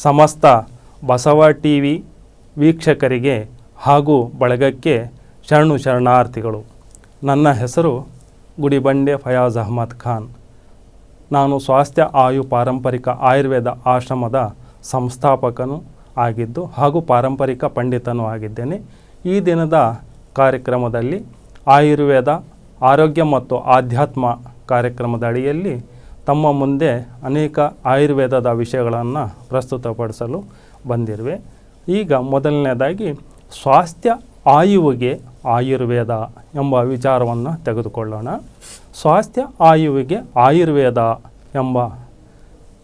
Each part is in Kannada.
ಸಮಸ್ತ ಬಸವ ಟಿ ವಿ ವೀಕ್ಷಕರಿಗೆ ಹಾಗೂ ಬಳಗಕ್ಕೆ ಶರಣು ಶರಣಾರ್ಥಿಗಳು. ನನ್ನ ಹೆಸರು ಗುಡಿಬಂಡೆ ಫಯಾಜ್ ಅಹಮದ್ ಖಾನ್. ನಾನು ಸ್ವಾಸ್ಥ್ಯ ಆಯು ಪಾರಂಪರಿಕ ಆಯುರ್ವೇದ ಆಶ್ರಮದ ಸಂಸ್ಥಾಪಕನು ಆಗಿದ್ದು ಹಾಗೂ ಪಾರಂಪರಿಕ ಪಂಡಿತನೂ ಆಗಿದ್ದೇನೆ. ಈ ದಿನದ ಕಾರ್ಯಕ್ರಮದಲ್ಲಿ ಆಯುರ್ವೇದ, ಆರೋಗ್ಯ ಮತ್ತು ಆಧ್ಯಾತ್ಮ ಕಾರ್ಯಕ್ರಮದ ಅಡಿಯಲ್ಲಿ ತಮ್ಮ ಮುಂದೆ ಅನೇಕ ಆಯುರ್ವೇದದ ವಿಷಯಗಳನ್ನು ಪ್ರಸ್ತುತಪಡಿಸಲು ಬಂದಿರುವೆ. ಈಗ ಮೊದಲನೇದಾಗಿ ಸ್ವಾಸ್ಥ್ಯ ಆಯುವಿಗೆ ಆಯುರ್ವೇದ ಎಂಬ ವಿಚಾರವನ್ನು ತೆಗೆದುಕೊಳ್ಳೋಣ. ಸ್ವಾಸ್ಥ್ಯ ಆಯುವಿಗೆ ಆಯುರ್ವೇದ ಎಂಬ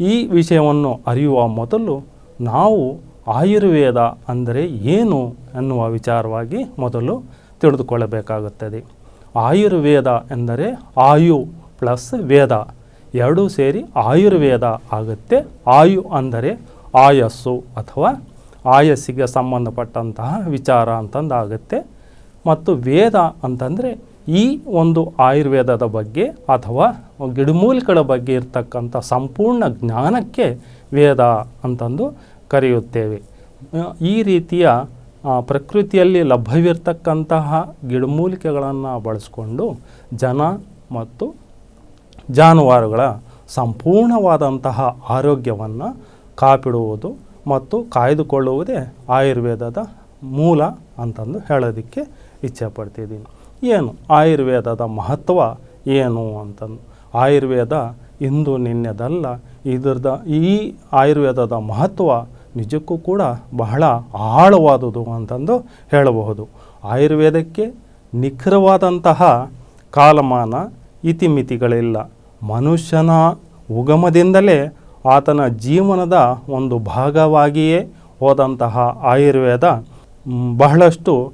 ಈ ವಿಷಯವನ್ನು ಅರಿಯುವ ಮೊದಲು ನಾವು ಆಯುರ್ವೇದ ಅಂದರೆ ಏನು ಎನ್ನುವ ವಿಚಾರವಾಗಿ ಮೊದಲು ತಿಳಿದುಕೊಳ್ಳಬೇಕಾಗುತ್ತದೆ. ಆಯುರ್ವೇದ ಎಂದರೆ ಆಯು ಪ್ಲಸ್ ವೇದ. ಎರಡೂ ಸೇರಿ ಆಯುರ್ವೇದ ಆಗುತ್ತೆ. ಆಯು ಅಂದರೆ ಆಯಸ್ಸು ಅಥವಾ ಆಯಸ್ಸಿಗೆ ಸಂಬಂಧಪಟ್ಟಂತಹ ವಿಚಾರ ಅಂತಂದು ಆಗುತ್ತೆ ಮತ್ತು ವೇದ ಅಂತಂದರೆ ಈ ಒಂದು ಆಯುರ್ವೇದದ ಬಗ್ಗೆ ಅಥವಾ ಗಿಡಮೂಲಿಕೆಗಳ ಬಗ್ಗೆ ಇರತಕ್ಕಂಥ ಸಂಪೂರ್ಣ ಜ್ಞಾನಕ್ಕೆ ವೇದ ಅಂತಂದು ಕರೆಯುತ್ತೇವೆ. ಈ ರೀತಿಯ ಪ್ರಕೃತಿಯಲ್ಲಿ ಲಭ್ಯವಿರ್ತಕ್ಕಂತಹ ಗಿಡಮೂಲಿಕೆಗಳನ್ನು ಬಳಸ್ಕೊಂಡು ಜನ ಮತ್ತು ಜಾನುವಾರುಗಳ ಸಂಪೂರ್ಣವಾದಂತಹ ಆರೋಗ್ಯವನ್ನು ಕಾಪಿಡುವುದು ಮತ್ತು ಕಾಯ್ದುಕೊಳ್ಳುವುದೇ ಆಯುರ್ವೇದದ ಮೂಲ ಅಂತಂದು ಹೇಳೋದಕ್ಕೆ ಇಚ್ಛೆ ಪಡ್ತಿದ್ದೀನಿ. ಏನು? ಆಯುರ್ವೇದದ ಮಹತ್ವ ಏನು ಅಂತಂದು. ಆಯುರ್ವೇದ ಇಂದು ನಿನ್ನೆದಲ್ಲ ಇದರದ ಈ ಆಯುರ್ವೇದದ ಮಹತ್ವ ನಿಜಕ್ಕೂ ಕೂಡ ಬಹಳ ಆಳವಾದುದು ಅಂತಂದು ಹೇಳಬಹುದು. ಆಯುರ್ವೇದಕ್ಕೆ ನಿಖರವಾದಂತಹ ಕಾಲಮಾನ ಇತಿಮಿತಿಗಳಿಲ್ಲ. ಮನುಷ್ಯನ ಉಗಮದಿಂದಲೇ ಆತನ ಜೀವನದ ಒಂದು ಭಾಗವಾಗಿಯೇ ಹೋದಂತಹ ಆಯುರ್ವೇದ ಬಹಳಷ್ಟು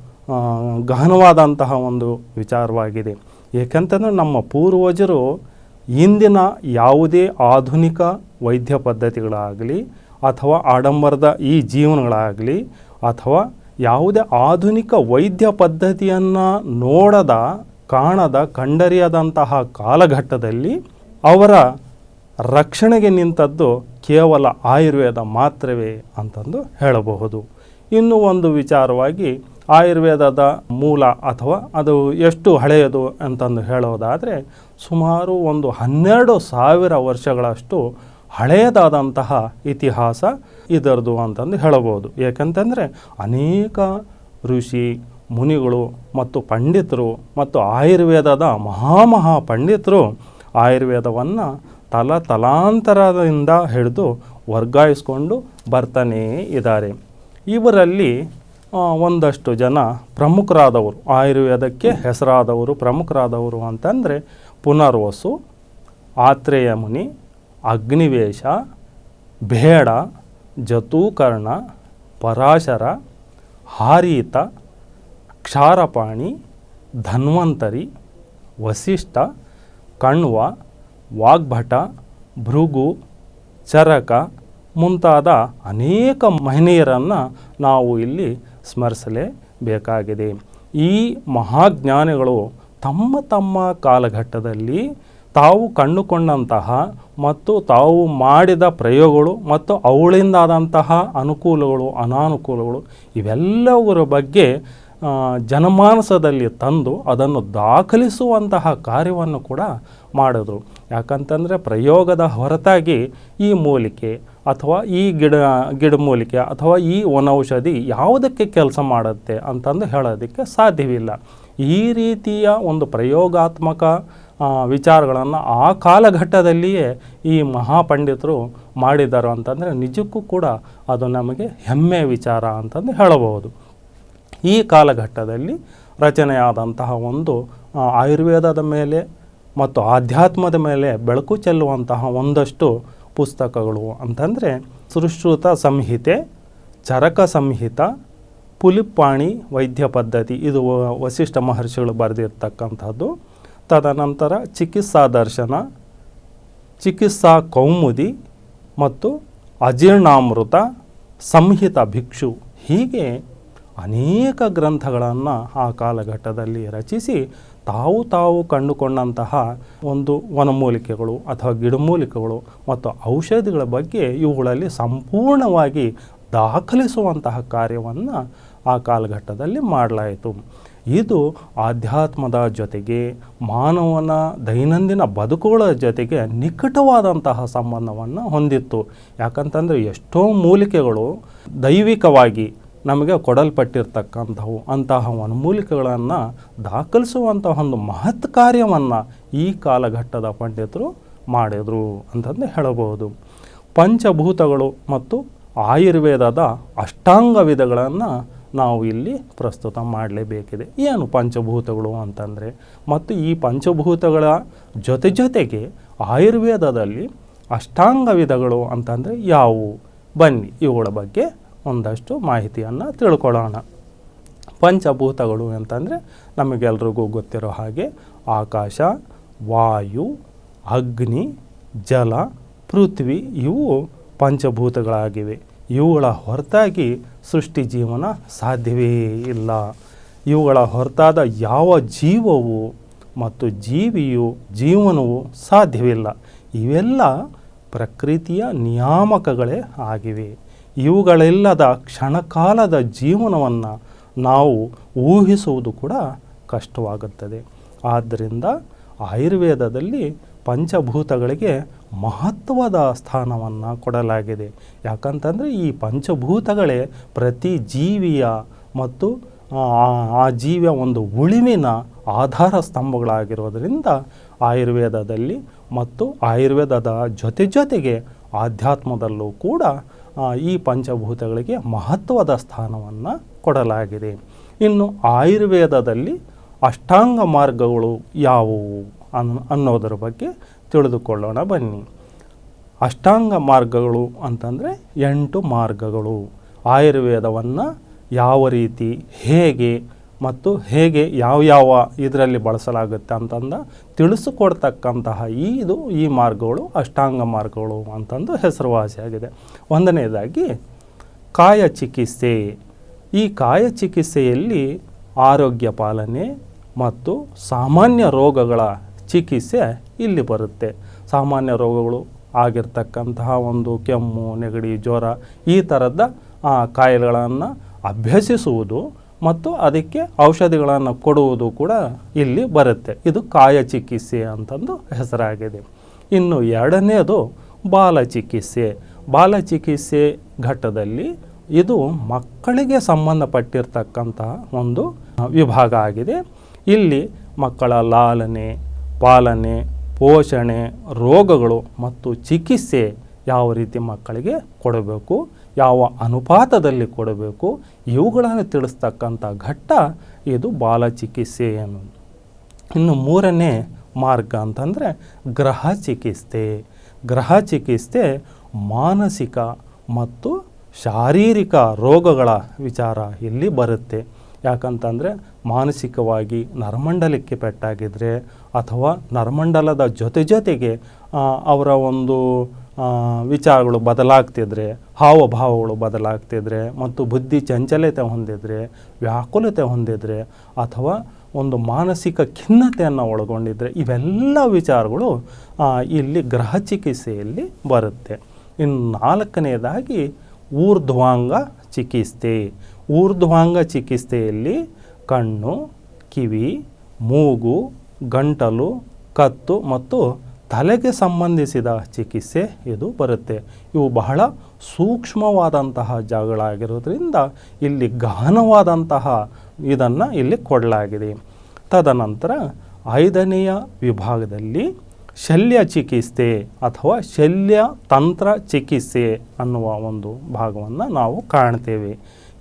ಗಹನವಾದಂತಹ ಒಂದು ವಿಚಾರವಾಗಿದೆ. ಏಕೆಂತಂದರೆ ನಮ್ಮ ಪೂರ್ವಜರು ಇಂದಿನ ಯಾವುದೇ ಆಧುನಿಕ ವೈದ್ಯ ಪದ್ಧತಿಗಳಾಗಲಿ ಅಥವಾ ಆಡಂಬರದ ಈ ಜೀವನಗಳಾಗಲಿ ಅಥವಾ ಯಾವುದೇ ಆಧುನಿಕ ವೈದ್ಯ ಪದ್ಧತಿಯನ್ನು ನೋಡದ, ಕಾಣದ, ಕಂಡರಿಯದಂತಹ ಕಾಲಘಟ್ಟದಲ್ಲಿ ಅವರ ರಕ್ಷಣೆಗೆ ನಿಂತದ್ದು ಕೇವಲ ಆಯುರ್ವೇದ ಮಾತ್ರವೇ ಅಂತಂದು ಹೇಳಬಹುದು. ಇನ್ನು ಒಂದು ವಿಚಾರವಾಗಿ ಆಯುರ್ವೇದದ ಮೂಲ ಅಥವಾ ಅದು ಎಷ್ಟು ಹಳೆಯದು ಅಂತಂದು ಹೇಳೋದಾದರೆ ಸುಮಾರು ಒಂದು ಹನ್ನೆರಡು ಸಾವಿರ ವರ್ಷಗಳಷ್ಟು ಹಳೆಯದಾದಂತಹ ಇತಿಹಾಸ ಇದರದು ಅಂತಂದು ಹೇಳಬಹುದು. ಏಕೆಂತಂದರೆ ಅನೇಕ ಋಷಿ, ಮುನಿಗಳು ಮತ್ತು ಪಂಡಿತರು ಮತ್ತು ಆಯುರ್ವೇದದ ಮಹಾಮಹಾ ಪಂಡಿತರು ಆಯುರ್ವೇದವನ್ನು ತಲ ತಲಾಂತರದಿಂದ ಹಿಡಿದು ವರ್ಗಾಯಿಸ್ಕೊಂಡು ಬರ್ತಾನೇ ಇದ್ದಾರೆ. ಇವರಲ್ಲಿ ಒಂದಷ್ಟು ಜನ ಪ್ರಮುಖರಾದವರು, ಆಯುರ್ವೇದಕ್ಕೆ ಹೆಸರಾದವರು, ಪ್ರಮುಖರಾದವರು ಅಂತಂದರೆ ಪುನರ್ವಸು, ಆತ್ರೇಯ ಮುನಿ, ಅಗ್ನಿವೇಶ, ಬೇಡ, ಜತೂಕರ್ಣ, ಪರಾಶರ, ಹಾರೀತ, ಕ್ಷಾರಪಾಣಿ, ಧನ್ವಂತರಿ, ವಸಿಷ್ಠ ಕಣ್ವ ವಾಗ್ಭಟ, ಭೃಗು, ಚರಕ ಮುಂತಾದ ಅನೇಕ ಮಹನೀಯರನ್ನು ನಾವು ಇಲ್ಲಿ ಸ್ಮರಿಸಲೇಬೇಕಾಗಿದೆ. ಈ ಮಹಾಜ್ಞಾನಿಗಳು ತಮ್ಮ ತಮ್ಮ ಕಾಲಘಟ್ಟದಲ್ಲಿ ತಾವು ಕಂಡುಕೊಂಡಂತಹ ಮತ್ತು ತಾವು ಮಾಡಿದ ಪ್ರಯೋಗಗಳು ಮತ್ತು ಅವುಗಳಿಂದಾದಂತಹ ಅನುಕೂಲಗಳು, ಅನಾನುಕೂಲಗಳು ಇವೆಲ್ಲವರ ಬಗ್ಗೆ ಜನಮಾನಸದಲ್ಲಿ ತಂದು ಅದನ್ನು ದಾಖಲಿಸುವಂತಹ ಕಾರ್ಯವನ್ನು ಕೂಡ ಮಾಡಿದ್ರು. ಯಾಕಂತಂದರೆ ಪ್ರಯೋಗದ ಹೊರತಾಗಿ ಈ ಮೂಲಿಕೆ ಅಥವಾ ಈ ಗಿಡ ಗಿಡಮೂಲಿಕೆ ಅಥವಾ ಈ ವನೌಷಧಿ ಯಾವುದಕ್ಕೆ ಕೆಲಸ ಮಾಡುತ್ತೆ ಅಂತಂದು ಹೇಳೋದಕ್ಕೆ ಸಾಧ್ಯವಿಲ್ಲ. ಈ ರೀತಿಯ ಒಂದು ಪ್ರಯೋಗಾತ್ಮಕ ವಿಚಾರಗಳನ್ನು ಆ ಕಾಲಘಟ್ಟದಲ್ಲಿಯೇ ಈ ಮಹಾಪಂಡಿತರು ಮಾಡಿದರು ಅಂತಂದರೆ ನಿಜಕ್ಕೂ ಕೂಡ ಅದು ನಮಗೆ ಹೆಮ್ಮೆ ವಿಚಾರ ಅಂತಂದು ಹೇಳಬಹುದು. ಈ ಕಾಲಘಟ್ಟದಲ್ಲಿ ರಚನೆಯಾದಂತಹ ಒಂದು ಆಯುರ್ವೇದದ ಮೇಲೆ ಮತ್ತು ಆಧ್ಯಾತ್ಮದ ಮೇಲೆ ಬೆಳಕು ಚೆಲ್ಲುವಂತಹ ಒಂದಷ್ಟು ಪುಸ್ತಕಗಳು ಅಂತಂದರೆ ಸುಶ್ರುತ ಸಂಹಿತೆ, ಚರಕ ಸಂಹಿತ, ಪುಲಿಪ್ಪಾಣಿ ವೈದ್ಯ ಪದ್ಧತಿ ಇದು ವಸಿಷ್ಠ ಮಹರ್ಷಿಗಳು ಬರೆದಿರ್ತಕ್ಕಂಥದ್ದು. ತದನಂತರ ಚಿಕಿತ್ಸಾ ದರ್ಶನ, ಚಿಕಿತ್ಸಾ ಕೌಮುದಿ ಮತ್ತು ಅಜೀರ್ಣಾಮೃತ, ಸಂಹಿತ ಭಿಕ್ಷು ಹೀಗೆ ಅನೇಕ ಗ್ರಂಥಗಳನ್ನು ಆ ಕಾಲಘಟ್ಟದಲ್ಲಿ ರಚಿಸಿ ತಾವು ತಾವು ಕಂಡುಕೊಂಡಂತಹ ಒಂದು ವನಮೂಲಿಕೆಗಳು ಅಥವಾ ಗಿಡಮೂಲಿಕೆಗಳು ಮತ್ತು ಔಷಧಿಗಳ ಬಗ್ಗೆ ಇವುಗಳಲ್ಲಿ ಸಂಪೂರ್ಣವಾಗಿ ದಾಖಲಿಸುವಂತಹ ಕಾರ್ಯವನ್ನು ಆ ಕಾಲಘಟ್ಟದಲ್ಲಿ ಮಾಡಲಾಯಿತು. ಇದು ಆಧ್ಯಾತ್ಮದ ಜೊತೆಗೆ ಮಾನವನ ದೈನಂದಿನ ಬದುಕುಗಳ ಜೊತೆಗೆ ನಿಕಟವಾದಂತಹ ಸಂಬಂಧವನ್ನು ಹೊಂದಿತ್ತು. ಯಾಕಂತಂದರೆ ಎಷ್ಟೋ ಮೂಲಿಕೆಗಳು ದೈವಿಕವಾಗಿ ನಮಗೆ ಕೊಡಲ್ಪಟ್ಟಿರ್ತಕ್ಕಂಥವು ಅಂತಹ ಅನುಮೂಲಿಕೆಗಳನ್ನು ದಾಖಲಿಸುವಂತಹ ಒಂದು ಮಹತ್ ಕಾರ್ಯವನ್ನು ಈ ಕಾಲಘಟ್ಟದ ಪಂಡಿತರು ಮಾಡಿದರು ಅಂತಂದು ಹೇಳಬಹುದು. ಪಂಚಭೂತಗಳು ಮತ್ತು ಆಯುರ್ವೇದದ ಅಷ್ಟಾಂಗ ವಿಧಗಳನ್ನು ನಾವು ಇಲ್ಲಿ ಪ್ರಸ್ತುತ ಮಾಡಲೇಬೇಕಿದೆ. ಏನು ಪಂಚಭೂತಗಳು ಅಂತಂದರೆ? ಮತ್ತು ಈ ಪಂಚಭೂತಗಳ ಜೊತೆ ಜೊತೆಗೆ ಆಯುರ್ವೇದದಲ್ಲಿ ಅಷ್ಟಾಂಗ ವಿಧಗಳು ಅಂತಂದರೆ ಯಾವುವು? ಬನ್ನಿ ಇವುಗಳ ಬಗ್ಗೆ ಒಂದಷ್ಟು ಮಾಹಿತಿಯನ್ನು ತಿಳ್ಕೊಳ್ಳೋಣ. ಪಂಚಭೂತಗಳು ಅಂತಂದರೆ ನಮಗೆಲ್ರಿಗೂ ಗೊತ್ತಿರೋ ಹಾಗೆ ಆಕಾಶ, ವಾಯು, ಅಗ್ನಿ, ಜಲ, ಪೃಥ್ವಿ ಇವು ಪಂಚಭೂತಗಳಾಗಿವೆ. ಇವುಗಳ ಹೊರತಾಗಿ ಸೃಷ್ಟಿ ಜೀವನ ಸಾಧ್ಯವೇ ಇಲ್ಲ. ಇವುಗಳ ಹೊರತಾದ ಯಾವ ಜೀವವು ಮತ್ತು ಜೀವಿಯು ಜೀವನವು ಸಾಧ್ಯವಿಲ್ಲ. ಇವೆಲ್ಲ ಪ್ರಕೃತಿಯ ನಿಯಾಮಕಗಳೇ ಆಗಿವೆ. ಇವುಗಳೆಲ್ಲದ ಕ್ಷಣಕಾಲದ ಜೀವನವನ್ನು ನಾವು ಊಹಿಸುವುದು ಕೂಡ ಕಷ್ಟವಾಗುತ್ತದೆ. ಆದ್ದರಿಂದ ಆಯುರ್ವೇದದಲ್ಲಿ ಪಂಚಭೂತಗಳಿಗೆ ಮಹತ್ವದ ಸ್ಥಾನವನ್ನು ಕೊಡಲಾಗಿದೆ. ಯಾಕಂತಂದರೆ ಈ ಪಂಚಭೂತಗಳೇ ಪ್ರತಿ ಜೀವಿಯ ಮತ್ತು ಆ- ಜೀವಿಯ ಒಂದು ಉಳಿವಿನ ಆಧಾರ ಸ್ತಂಭಗಳಾಗಿರೋದರಿಂದ ಆಯುರ್ವೇದದಲ್ಲಿ ಮತ್ತು ಆಯುರ್ವೇದದ ಜೊತೆ ಜೊತೆಗೆ ಆಧ್ಯಾತ್ಮದಲ್ಲೂ ಕೂಡ ಈ ಪಂಚಭೂತಗಳಿಗೆ ಮಹತ್ವದ ಸ್ಥಾನವನ್ನು ಕೊಡಲಾಗಿದೆ. ಇನ್ನು ಆಯುರ್ವೇದದಲ್ಲಿ ಅಷ್ಟಾಂಗ ಮಾರ್ಗಗಳು ಯಾವುವು ಅನ್, ಅನ್ನೋದರ ಬಗ್ಗೆ ತಿಳಿದುಕೊಳ್ಳೋಣ ಬನ್ನಿ. ಅಷ್ಟಾಂಗ ಮಾರ್ಗಗಳು ಅಂತಂದರೆ ಎಂಟು ಮಾರ್ಗಗಳು. ಆಯುರ್ವೇದವನ್ನು ಯಾವ ರೀತಿ, ಹೇಗೆ ಮತ್ತು ಹೇಗೆ ಯಾವ ಯಾವ ಇದರಲ್ಲಿ ಬಳಸಲಾಗುತ್ತೆ ಅಂತಂದು ತಿಳಿಸಿಕೊಡ್ತಕ್ಕಂತಹ ಈ ಇದು ಈ ಮಾರ್ಗಗಳು, ಅಷ್ಟಾಂಗ ಮಾರ್ಗಗಳು ಅಂತಂದು ಹೆಸರುವಾಸಿಯಾಗಿದೆ. ಒಂದನೇದಾಗಿ ಕಾಯ ಚಿಕಿತ್ಸೆ ಈ ಕಾಯ ಚಿಕಿತ್ಸೆಯಲ್ಲಿ ಆರೋಗ್ಯ ಪಾಲನೆ ಮತ್ತು ಸಾಮಾನ್ಯ ರೋಗಗಳ ಚಿಕಿತ್ಸೆ ಇಲ್ಲಿ ಬರುತ್ತೆ. ಸಾಮಾನ್ಯ ರೋಗಗಳು ಆಗಿರ್ತಕ್ಕಂತಹ ಒಂದು ಕೆಮ್ಮು, ನೆಗಡಿ, ಜ್ವರ ಈ ಥರದ ಕಾಯಿಲೆಗಳನ್ನು ಅಭ್ಯಸಿಸುವುದು ಮತ್ತು ಅದಕ್ಕೆ ಔಷಧಿಗಳನ್ನು ಕೊಡುವುದು ಕೂಡ ಇಲ್ಲಿ ಬರುತ್ತೆ. ಇದು ಕಾಯ ಚಿಕಿತ್ಸೆ ಅಂತಂದು ಹೆಸರಾಗಿದೆ. ಇನ್ನು ಎರಡನೆಯದು ಬಾಲ ಚಿಕಿತ್ಸೆ. ಬಾಲ ಚಿಕಿತ್ಸೆ ಘಟ್ಟದಲ್ಲಿ ಇದು ಮಕ್ಕಳಿಗೆ ಸಂಬಂಧಪಟ್ಟಿರ್ತಕ್ಕಂತಹ ಒಂದು ವಿಭಾಗ ಆಗಿದೆ. ಇಲ್ಲಿ ಮಕ್ಕಳ ಲಾಲನೆ, ಪಾಲನೆ, ಪೋಷಣೆ, ರೋಗಗಳು ಮತ್ತು ಚಿಕಿತ್ಸೆ ಯಾವ ರೀತಿ ಮಕ್ಕಳಿಗೆ ಕೊಡಬೇಕು? ಯಾವ ಅನುಪಾತದಲ್ಲಿ ಕೊಡಬೇಕು ಇವುಗಳನ್ನು ತಿಳಿಸ್ತಕ್ಕಂಥ ಘಟ್ಟ ಇದು ಬಾಲಚಿಕಿತ್ಸೆ ಅನ್ನೋದು ಇನ್ನು ಮೂರನೇ ಮಾರ್ಗ ಅಂತಂದರೆ ಗ್ರಹ ಚಿಕಿತ್ಸೆ. ಗ್ರಹ ಚಿಕಿತ್ಸೆ ಮಾನಸಿಕ ಮತ್ತು ಶಾರೀರಿಕ ರೋಗಗಳ ವಿಚಾರ ಇಲ್ಲಿ ಬರುತ್ತೆ. ಯಾಕಂತಂದರೆ ಮಾನಸಿಕವಾಗಿ ನರಮಂಡಲಕ್ಕೆ ಪೆಟ್ಟಾಗಿದ್ದರೆ ಅಥವಾ ನರಮಂಡಲದ ಜೊತೆ ಜೊತೆಗೆ ಅವರ ಒಂದು ವಿಚಾರಗಳು ಬದಲಾಗ್ತಿದ್ರೆ, ಹಾವಭಾವಗಳು ಬದಲಾಗ್ತಿದ್ರೆ, ಮತ್ತು ಬುದ್ಧಿ ಚಂಚಲತೆ ಹೊಂದಿದ್ರೆ, ವ್ಯಾಕುಲತೆ ಹೊಂದಿದರೆ, ಅಥವಾ ಒಂದು ಮಾನಸಿಕ ಖಿನ್ನತೆಯನ್ನು ಒಳಗೊಂಡಿದ್ದರೆ ಇವೆಲ್ಲ ವಿಚಾರಗಳು ಇಲ್ಲಿ ಗ್ರಹ ಚಿಕಿತ್ಸೆಯಲ್ಲಿ ಬರುತ್ತೆ. ಇನ್ನು ನಾಲ್ಕನೆಯದಾಗಿ ಊರ್ಧ್ವಾಂಗ ಚಿಕಿತ್ಸೆ. ಊರ್ಧ್ವಾಂಗ ಚಿಕಿತ್ಸೆಯಲ್ಲಿ ಕಣ್ಣು, ಕಿವಿ, ಮೂಗು, ಗಂಟಲು, ಕತ್ತು ಮತ್ತು ತಲೆಗೆ ಸಂಬಂಧಿಸಿದ ಚಿಕಿತ್ಸೆ ಇದು ಬರುತ್ತೆ. ಇವು ಬಹಳ ಸೂಕ್ಷ್ಮವಾದಂತಹ ಜಾಗಗಳಾಗಿರೋದ್ರಿಂದ ಇಲ್ಲಿ ಗಹನವಾದಂತಹ ಇದನ್ನು ಇಲ್ಲಿ ಕೊಡಲಾಗಿದೆ. ತದನಂತರ ಐದನೆಯ ವಿಭಾಗದಲ್ಲಿ ಶಲ್ಯ ಚಿಕಿತ್ಸೆ ಅಥವಾ ಶಲ್ಯ ತಂತ್ರ ಚಿಕಿತ್ಸೆ ಅನ್ನುವ ಒಂದು ಭಾಗವನ್ನು ನಾವು ಕಾಣ್ತೇವೆ.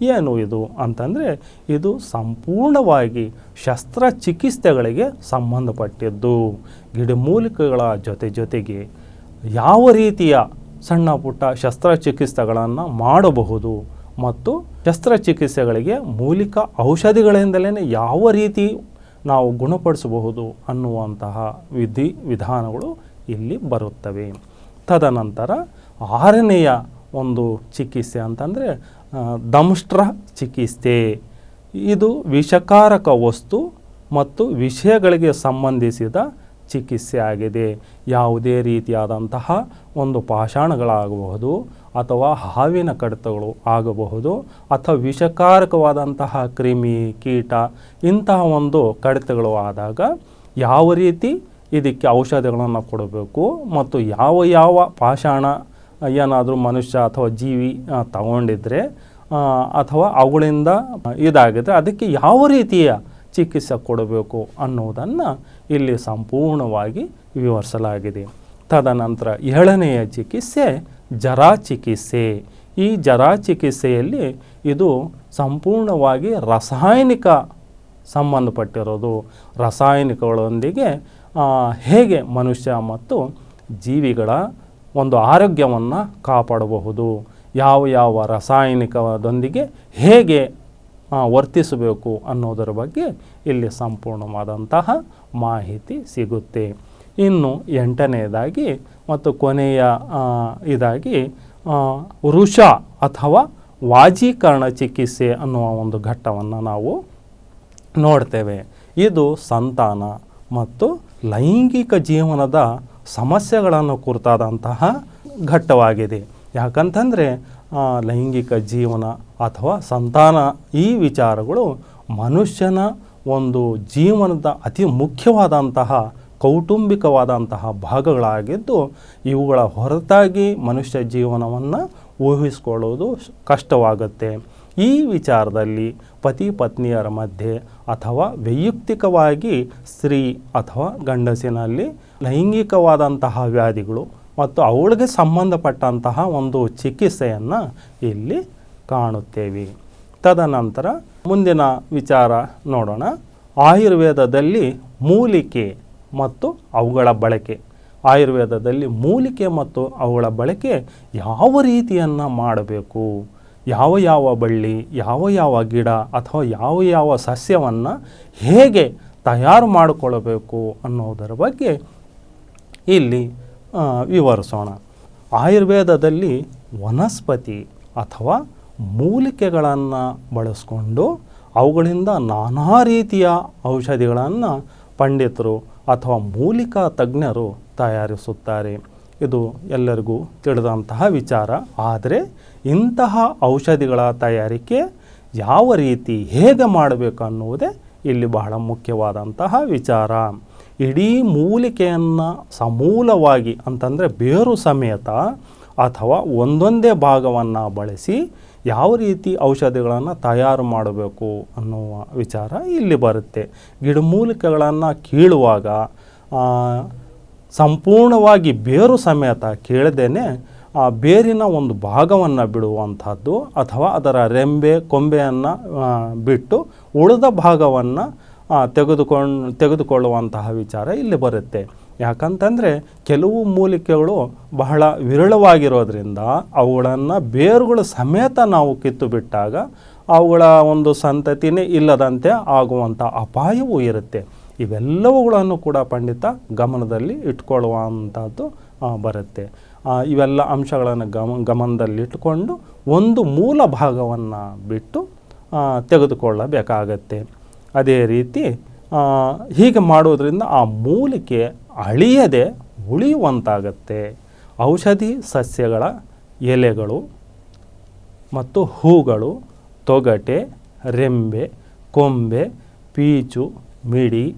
ಏನು ಇದು ಅಂತಂದರೆ ಇದು ಸಂಪೂರ್ಣವಾಗಿ ಶಸ್ತ್ರಚಿಕಿತ್ಸೆಗಳಿಗೆ ಸಂಬಂಧಪಟ್ಟಿದ್ದು. ಗಿಡಮೂಲಿಕೆಗಳ ಜೊತೆ ಜೊತೆಗೆ ಯಾವ ರೀತಿಯ ಸಣ್ಣ ಪುಟ್ಟ ಶಸ್ತ್ರಚಿಕಿತ್ಸೆಗಳನ್ನು ಮಾಡಬಹುದು ಮತ್ತು ಶಸ್ತ್ರಚಿಕಿತ್ಸೆಗಳಿಗೆ ಮೂಲಿಕ ಔಷಧಿಗಳಿಂದಲೇ ಯಾವ ರೀತಿ ನಾವು ಗುಣಪಡಿಸಬಹುದು ಅನ್ನುವಂತಹ ವಿಧಿ ವಿಧಾನಗಳು ಇಲ್ಲಿ ಬರುತ್ತವೆ. ತದನಂತರ ಆರನೆಯ ಒಂದು ಚಿಕಿತ್ಸೆ ಅಂತಂದರೆ ದಂಷ್ಟ್ರ ಚಿಕಿತ್ಸೆ. ಇದು ವಿಷಕಾರಕ ವಸ್ತು ಮತ್ತು ವಿಷಯಗಳಿಗೆ ಸಂಬಂಧಿಸಿದ ಚಿಕಿತ್ಸೆ ಆಗಿದೆ. ಯಾವುದೇ ರೀತಿಯಾದಂತಹ ಒಂದು ಪಾಷಾಣಗಳಾಗಬಹುದು ಅಥವಾ ಹಾವಿನ ಕಡಿತಗಳು ಆಗಬಹುದು ಅಥವಾ ವಿಷಕಾರಕವಾದಂತಹ ಕ್ರಿಮಿ ಕೀಟ ಇಂತಹ ಒಂದು ಕಡಿತಗಳು ಆದಾಗ ಯಾವ ರೀತಿ ಇದಕ್ಕೆ ಔಷಧಿಗಳನ್ನು ಕೊಡಬೇಕು ಮತ್ತು ಯಾವ ಯಾವ ಪಾಷಾಣ ಏನಾದರೂ ಮನುಷ್ಯ ಅಥವಾ ಜೀವಿ ತಗೊಂಡಿದ್ರೆ ಅಥವಾ ಅವುಗಳಿಂದ ಇದಾಗಿದ್ರೆ ಅದಕ್ಕೆ ಯಾವ ರೀತಿಯ ಚಿಕಿತ್ಸೆ ಕೊಡಬೇಕು ಅನ್ನೋದನ್ನು ಇಲ್ಲಿ ಸಂಪೂರ್ಣವಾಗಿ ವಿವರಿಸಲಾಗಿದೆ. ತದನಂತರ ಏಳನೆಯ ಚಿಕಿತ್ಸೆ ಜರಾ ಚಿಕಿತ್ಸೆ ಈ ಜರಾ ಚಿಕಿತ್ಸೆಯಲ್ಲಿ ಇದು ಸಂಪೂರ್ಣವಾಗಿ ರಾಸಾಯನಿಕ ಸಂಬಂಧಪಟ್ಟಿರೋದು. ರಾಸಾಯನಿಕಗಳೊಂದಿಗೆ ಹೇಗೆ ಮನುಷ್ಯ ಮತ್ತು ಜೀವಿಗಳ ಒಂದು ಆರೋಗ್ಯವನ್ನು ಕಾಪಾಡಬಹುದು. ಯಾವ ಯಾವ ರಾಸಾಯನಿಕದೊಂದಿಗೆ ಹೇಗೆ ವರ್ತಿಸಬೇಕು ಅನ್ನೋದರ ಬಗ್ಗೆ ಇಲ್ಲಿ ಸಂಪೂರ್ಣವಾದಂತಹ ಮಾಹಿತಿ ಸಿಗುತ್ತೆ. ಇನ್ನು ಎಂಟನೆಯದಾಗಿ ಮತ್ತು ಕೊನೆಯ ಇದಾಗಿ ವೃಷ ಅಥವಾ ವಾಜೀಕರಣ ಚಿಕಿತ್ಸೆ ಅನ್ನುವ ಒಂದು ಘಟ್ಟವನ್ನು ನಾವು ನೋಡ್ತೇವೆ. ಇದು ಸಂತಾನ ಮತ್ತು ಲೈಂಗಿಕ ಜೀವನದ ಸಮಸ್ಯೆಗಳನ್ನು ಕುರಿತಾದಂತಹ ಘಟ್ಟವಾಗಿದೆ. ಯಾಕಂತಂದರೆ ಲೈಂಗಿಕ ಜೀವನ ಅಥವಾ ಸಂತಾನ ಈ ವಿಚಾರಗಳು ಮನುಷ್ಯನ ಒಂದು ಜೀವನದ ಅತಿ ಮುಖ್ಯವಾದಂತಹ, ಕೌಟುಂಬಿಕವಾದಂತಹ ಭಾಗಗಳಾಗಿದ್ದು, ಇವುಗಳ ಹೊರತಾಗಿ ಮನುಷ್ಯ ಜೀವನವನ್ನು ಊಹಿಸಿಕೊಳ್ಳುವುದು ಕಷ್ಟವಾಗುತ್ತೆ. ಈ ವಿಚಾರದಲ್ಲಿ ಪತಿ ಪತ್ನಿಯರ ಮಧ್ಯೆ ಅಥವಾ ವೈಯಕ್ತಿಕವಾಗಿ ಸ್ತ್ರೀ ಅಥವಾ ಗಂಡಸಿನಲ್ಲಿ ಲೈಂಗಿಕವಾದಂತಹ ವ್ಯಾಧಿಗಳು ಮತ್ತು ಅವಳಿಗೆ ಸಂಬಂಧಪಟ್ಟಂತಹ ಒಂದು ಚಿಕಿತ್ಸೆಯನ್ನು ಇಲ್ಲಿ ಕಾಣುತ್ತೇವೆ. ತದನಂತರ ಮುಂದಿನ ವಿಚಾರ ನೋಡೋಣ. ಆಯುರ್ವೇದದಲ್ಲಿ ಮೂಲಿಕೆ ಮತ್ತು ಅವುಗಳ ಬಳಕೆ. ಆಯುರ್ವೇದದಲ್ಲಿ ಮೂಲಿಕೆ ಮತ್ತು ಅವುಗಳ ಬಳಕೆ ಯಾವ ರೀತಿಯನ್ನು ಮಾಡಬೇಕು? ಯಾವ ಯಾವ ಬಳ್ಳಿ, ಯಾವ ಯಾವ ಗಿಡ ಅಥವಾ ಯಾವ ಯಾವ ಸಸ್ಯವನ್ನು ಹೇಗೆ ತಯಾರು ಮಾಡಿಕೊಳ್ಳಬೇಕು ಅನ್ನೋದರ ಬಗ್ಗೆ ಇಲ್ಲಿ ವಿವರಿಸೋಣ. ಆಯುರ್ವೇದದಲ್ಲಿ ವನಸ್ಪತಿ ಅಥವಾ ಮೂಲಿಕೆಗಳನ್ನು ಬಳಸ್ಕೊಂಡು ಅವುಗಳಿಂದ ನಾನಾ ರೀತಿಯ ಔಷಧಿಗಳನ್ನು ಪಂಡಿತರು ಅಥವಾ ಮೂಲಿಕಾ ತಜ್ಞರು ತಯಾರಿಸುತ್ತಾರೆ. ಇದು ಎಲ್ಲರಿಗೂ ತಿಳಿದಂತಹ ವಿಚಾರ. ಆದರೆ ಇಂತಹ ಔಷಧಿಗಳ ತಯಾರಿಕೆ ಯಾವ ರೀತಿ ಹೇಗೆ ಮಾಡಬೇಕು ಅನ್ನುವುದೇ ಇಲ್ಲಿ ಬಹಳ ಮುಖ್ಯವಾದಂತಹ ವಿಚಾರ. ಇಡೀ ಮೂಲಿಕೆಯನ್ನು ಸಮೂಲವಾಗಿ ಅಂತಂದರೆ ಬೇರು ಸಮೇತ ಅಥವಾ ಒಂದೊಂದೇ ಭಾಗವನ್ನು ಬಳಸಿ ಯಾವ ರೀತಿ ಔಷಧಿಗಳನ್ನು ತಯಾರು ಮಾಡಬೇಕು ಅನ್ನುವ ವಿಚಾರ ಇಲ್ಲಿ ಬರುತ್ತೆ. ಗಿಡಮೂಲಿಕೆಗಳನ್ನು ಕೀಳುವಾಗ ಸಂಪೂರ್ಣವಾಗಿ ಬೇರು ಸಮೇತ ಕೇಳದೇನೆ ಆ ಬೇರಿನ ಒಂದು ಭಾಗವನ್ನು ಬಿಡುವಂಥದ್ದು ಅಥವಾ ಅದರ ರೆಂಬೆ, ಕೊಂಬೆಯನ್ನು ಬಿಟ್ಟು ಉಳಿದ ಭಾಗವನ್ನು ತೆಗೆದುಕೊಂಡು, ತೆಗೆದುಕೊಳ್ಳುವಂತಹ ವಿಚಾರ ಇಲ್ಲಿ ಬರುತ್ತೆ. ಯಾಕಂತಂದರೆ ಕೆಲವು ಮೂಲಿಕೆಗಳು ಬಹಳ ವಿರಳವಾಗಿರೋದ್ರಿಂದ ಅವುಗಳನ್ನು ಬೇರುಗಳು ಸಮೇತ ನಾವು ಕಿತ್ತು ಬಿಟ್ಟಾಗ ಅವುಗಳ ಒಂದು ಸಂತತಿನೇ ಇಲ್ಲದಂತೆ ಆಗುವಂಥ ಅಪಾಯವೂ ಇರುತ್ತೆ. ಇವೆಲ್ಲವುಗಳನ್ನು ಕೂಡ ಪಂಡಿತ ಗಮನದಲ್ಲಿ ಇಟ್ಕೊಳ್ಳುವಂಥದ್ದು ಬರುತ್ತೆ. ಇವೆಲ್ಲ ಅಂಶಗಳನ್ನು ಗಮ ಗಮನದಲ್ಲಿಟ್ಟುಕೊಂಡು ಒಂದು ಮೂಲ ಭಾಗವನ್ನು ಬಿಟ್ಟು ತೆಗೆದುಕೊಳ್ಳಬೇಕಾಗತ್ತೆ. ಅದೇ ರೀತಿ ಹೀಗೆ ಮಾಡೋದರಿಂದ ಆ ಮೂಲಿಕೆ ಅಳಿಯದೆ ಉಳಿಯುವಂತಾಗತ್ತೆ. ಔಷಧಿ ಸಸ್ಯಗಳ ಎಲೆಗಳು ಮತ್ತು ಹೂಗಳು, ತೊಗಟೆ, ರೆಂಬೆ, ಕೊಂಬೆ, ಪೀಚು ಮಿಡಿ,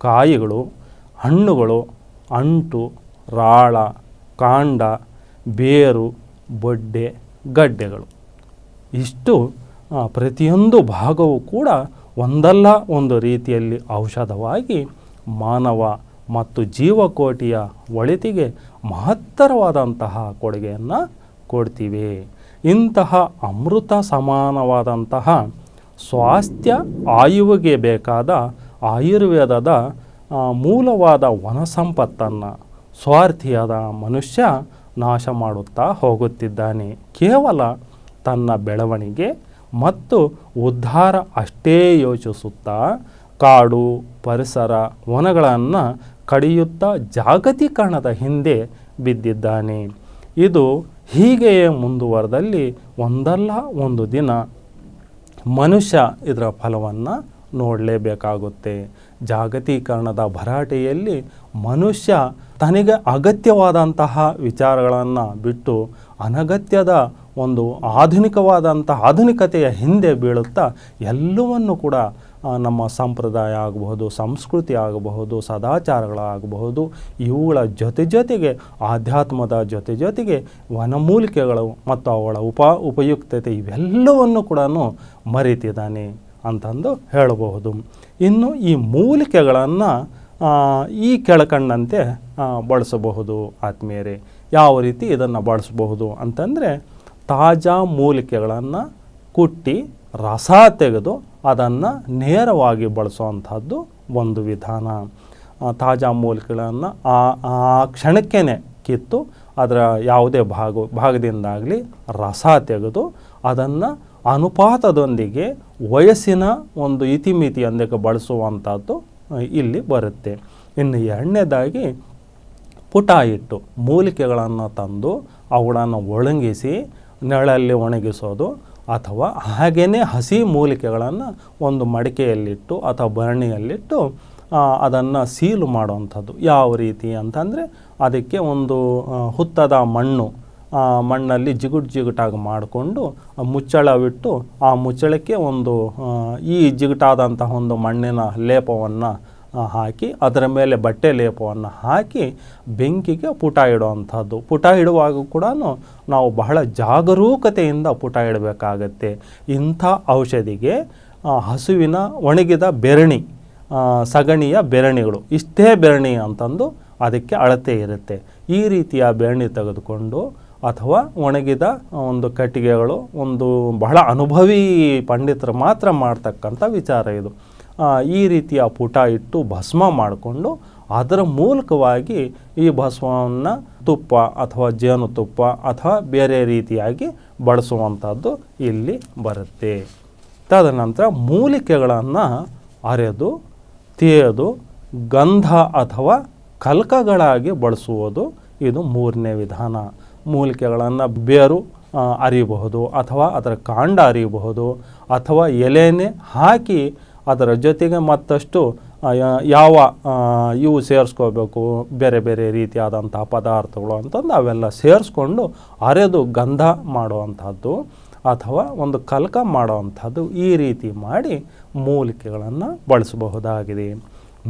ಕಾಯಿಗಳು, ಹಣ್ಣುಗಳು, ಅಂಟು, ರಾಳ, ಕಾಂಡ, ಬೇರು, ಬೊಡ್ಡೆ, ಗಡ್ಡೆಗಳು. ಇಷ್ಟು ಪ್ರತಿಯೊಂದು ಭಾಗವೂ ಕೂಡ ಒಂದಲ್ಲ ಒಂದು ರೀತಿಯಲ್ಲಿ ಔಷಧವಾಗಿ ಮಾನವ ಮತ್ತು ಜೀವಕೋಟಿಯ ಒಳಿತಿಗೆ ಮಹತ್ತರವಾದಂತಹ ಕೊಡುಗೆಯನ್ನು ಕೊಡ್ತೀವಿ. ಇಂತಹ ಅಮೃತ ಸಮಾನವಾದಂತಹ ಸ್ವಾಸ್ಥ್ಯ ಆಯುವಿಗೆ ಬೇಕಾದ ಆಯುರ್ವೇದದ ಮೂಲವಾದ ಮೂಲವಾದ ವನಸಂಪತ್ತನ್ನು ಸ್ವಾರ್ಥಿಯಾದ ಮನುಷ್ಯ ನಾಶ ಮಾಡುತ್ತಾ ಹೋಗುತ್ತಿದ್ದಾನೆ. ಕೇವಲ ತನ್ನ ಬೆಳವಣಿಗೆ ಮತ್ತು ಉದ್ಧಾರ ಅಷ್ಟೇ ಯೋಚಿಸುತ್ತಾ ಕಾಡು, ಪರಿಸರ, ವನಗಳನ್ನು ಕಡಿಯುತ್ತಾ ಜಾಗತೀಕರಣದ ಹಿಂದೆ ಬಿದ್ದಿದ್ದಾನೆ. ಇದು ಹೀಗೆಯೇ ಮುಂದುವರೆದಲ್ಲಿ ಒಂದಲ್ಲ ಒಂದು ದಿನ ಮನುಷ್ಯ ಇದರ ಫಲವನ್ನು ನೋಡಲೇಬೇಕಾಗುತ್ತೆ. ಜಾಗತೀಕರಣದ ಭರಾಟೆಯಲ್ಲಿ ಮನುಷ್ಯ ತನಗೆ ಅಗತ್ಯವಾದಂತಹ ವಿಚಾರಗಳನ್ನು ಬಿಟ್ಟು ಅನಗತ್ಯದ ಒಂದು ಆಧುನಿಕವಾದಂಥ ಆಧುನಿಕತೆಯ ಹಿಂದೆ ಬೀಳುತ್ತಾ ಎಲ್ಲವನ್ನು ಕೂಡ ನಮ್ಮ ಸಂಪ್ರದಾಯ ಆಗಬಹುದು, ಸಂಸ್ಕೃತಿ ಆಗಬಹುದು, ಸದಾಚಾರಗಳಾಗಬಹುದು, ಇವುಗಳ ಜೊತೆ ಜೊತೆಗೆ ಆಧ್ಯಾತ್ಮದ ಜೊತೆ ಜೊತೆಗೆ ವನಮೂಲಿಕೆಗಳು ಮತ್ತು ಅವಳ ಉಪ ಉಪಯುಕ್ತತೆ ಇವೆಲ್ಲವನ್ನು ಕೂಡ ಮರೀತಿದ್ದಾನೆ. ಅಂತಂದು ಹೇಳಬಹುದು. ಇನ್ನು ಈ ಮೂಲಿಕೆಗಳನ್ನು ಈ ಕೆಳಕಂಡಂತೆ ಬಳಸಬಹುದು ಆತ್ಮೀಯರೇ. ಯಾವ ರೀತಿ ಇದನ್ನು ಬಳಸಬಹುದು ಅಂತಂದರೆ, ತಾಜಾ ಮೂಲಿಕೆಗಳನ್ನು ಕುಟ್ಟಿ ರಸ ತೆಗೆದು ಅದನ್ನು ನೇರವಾಗಿ ಬಳಸುವಂಥದ್ದು ಒಂದು ವಿಧಾನ. ತಾಜಾ ಮೂಲಿಕೆಗಳನ್ನು ಆ ಆ ಕ್ಷಣಕ್ಕೇ ಕಿತ್ತು ಅದರ ಯಾವುದೇ ಭಾಗ ಭಾಗದಿಂದಾಗಲಿ ರಸ ತೆಗೆದು ಅದನ್ನು ಅನುಪಾತದೊಂದಿಗೆ ವಯಸ್ಸಿನ ಒಂದು ಇತಿಮಿತಿಯೊಂದಿಗೆ ಬಳಸುವಂಥದ್ದು ಇಲ್ಲಿ ಬರುತ್ತೆ. ಇನ್ನು ಎರಡನೇದಾಗಿ ಪುಟ ಇಟ್ಟು ಮೂಲಿಕೆಗಳನ್ನು ತಂದು ಅವುಗಳನ್ನು ಒಣಗಿಸಿ ನೆರಳಲ್ಲಿ ಒಣಗಿಸೋದು ಅಥವಾ ಹಾಗೆಯೇ ಹಸಿ ಮೂಲಿಕೆಗಳನ್ನು ಒಂದು ಮಡಿಕೆಯಲ್ಲಿಟ್ಟು ಅಥವಾ ಭರಣಿಯಲ್ಲಿಟ್ಟು ಅದನ್ನು ಸೀಲು ಮಾಡುವಂಥದ್ದು. ಯಾವ ರೀತಿ ಅಂತಂದರೆ ಅದಕ್ಕೆ ಒಂದು ಹುತ್ತದ ಮಣ್ಣು ಮಣ್ಣಲ್ಲಿ ಜಿಗುಟ್ ಜಿಗುಟಾಗಿ ಮಾಡಿಕೊಂಡು ಮುಚ್ಚಳವಿಟ್ಟು ಆ ಮುಚ್ಚಳಕ್ಕೆ ಒಂದು ಈ ಜಿಗುಟಾದಂತಹ ಒಂದು ಮಣ್ಣಿನ ಲೇಪವನ್ನು ಹಾಕಿ ಅದರ ಮೇಲೆ ಬಟ್ಟೆ ಲೇಪವನ್ನು ಹಾಕಿ ಬೆಂಕಿಗೆ ಪುಟ ಇಡುವಂಥದ್ದು ಪುಟ ಇಡುವಾಗ ಕೂಡ ನಾವು ಬಹಳ ಜಾಗರೂಕತೆಯಿಂದ ಪುಟ ಇಡಬೇಕಾಗತ್ತೆ. ಇಂಥ ಔಷಧಿಗೆ ಹಸುವಿನ ಒಣಗಿದ ಬೆರಣಿ ಸಗಣಿಯ ಬೆರಣಿಗಳು, ಇಷ್ಟೇ ಬೆರಣಿ ಅಂತಂದು ಅದಕ್ಕೆ ಅಳತೆ ಇರುತ್ತೆ. ಈ ರೀತಿಯ ಬೆರಣಿ ತೆಗೆದುಕೊಂಡು ಅಥವಾ ಒಣಗಿದ ಒಂದು ಕಟ್ಟಿಗೆಗಳು, ಒಂದು ಬಹಳ ಅನುಭವಿ ಪಂಡಿತರು ಮಾತ್ರ ಮಾಡ್ತಕ್ಕಂಥ ವಿಚಾರ ಇದು. ಈ ರೀತಿಯ ಪುಟ ಇಟ್ಟು ಭಸ್ಮ ಮಾಡಿಕೊಂಡು ಅದರ ಮೂಲಕವಾಗಿ ಈ ಭಸ್ಮವನ್ನು ತುಪ್ಪ ಅಥವಾ ಜೇನುತುಪ್ಪ ಅಥವಾ ಬೇರೆ ರೀತಿಯಾಗಿ ಬಳಸುವಂಥದ್ದು ಇಲ್ಲಿ ಬರುತ್ತೆ. ತದನಂತರ ಮೂಲಿಕೆಗಳನ್ನು ಅರೆದು, ತೇದು, ಗಂಧ ಅಥವಾ ಕಲ್ಕಗಳಾಗಿ ಬಳಸುವುದು ಇದು ಮೂರನೇ ವಿಧಾನ. ಮೂಲಿಕೆಗಳನ್ನು ಬೇರು ಅರಿಯಬಹುದು ಅಥವಾ ಅದರ ಕಾಂಡ ಅರಿಯಬಹುದು ಅಥವಾ ಎಲೆನೇ ಹಾಕಿ ಅದರ ಜೊತೆಗೆ ಮತ್ತಷ್ಟು ಯಾವ ಇವು ಸೇರಿಸ್ಕೋಬೇಕು, ಬೇರೆ ಬೇರೆ ರೀತಿಯಾದಂಥ ಪದಾರ್ಥಗಳು ಅಂತಂದು ಅವೆಲ್ಲ ಸೇರಿಸ್ಕೊಂಡು ಅರೆದು ಗಂಧ ಮಾಡುವಂಥದ್ದು ಅಥವಾ ಒಂದು ಕಲ್ಕ ಮಾಡುವಂಥದ್ದು ಈ ರೀತಿ ಮಾಡಿ ಮೂಲಿಕೆಗಳನ್ನು ಬಳಸಬಹುದಾಗಿದೆ.